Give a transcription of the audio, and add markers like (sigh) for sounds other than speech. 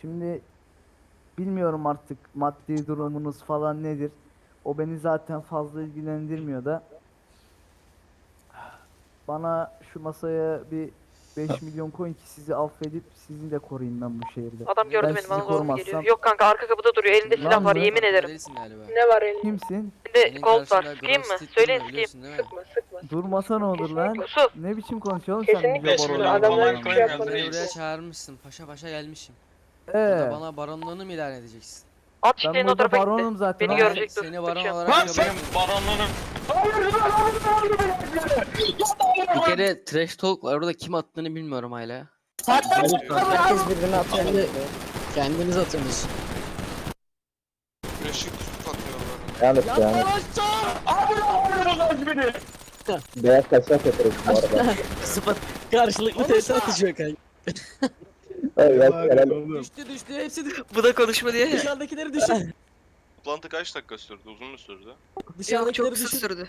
Şimdi bilmiyorum artık maddi durumunuz falan nedir. O beni zaten fazla ilgilendirmiyor da. Bana şu masaya bir 5 milyon koyun ki sizi affedip sizi de koruyayım ben bu şehirde. Adam gördü Ben beni sizi bana doğru geliyor? Yok kanka arka kapıda duruyor. Elinde Lan silah var yemin ederim. Galiba. Ne var elinde? Kimsin? Elinde gold var. Sıkayım mı? Var, sıkayım. Sıkma sıkma. Durmasa ne olur lan? Yusuf. Ne biçim konuşuyorsun sen Kesinlikle adamlar hiçbir şey yapmadı. Buraya çağırmışsın. Paşa paşa gelmişim. Ee, Burada bana baronluğunu mu ilan edeceksin? At ben çiftliğin o burada tarafa gitti. baronum zaten. Beni ama- görecek dur. Seni baron olarak kabul etmiyorum. Bir kere trash talk var orada kim attığını bilmiyorum hala. Herkes birbirine atıyor. Kendiniz atıyorsunuz. Güneşi kutup atıyorlar. Yanlış yani. Beyaz kaçak yaparız bu arada. (laughs) Sıfat karşılıklı test atışıyor kanka. Evet, helal. Düştü düştü hepsi düştü. Bu da konuşma diye. Dışarıdakileri düşün. (laughs) Toplantı kaç dakika sürdü? Uzun mu sürdü? Dışarıdakileri düşün. sürdü.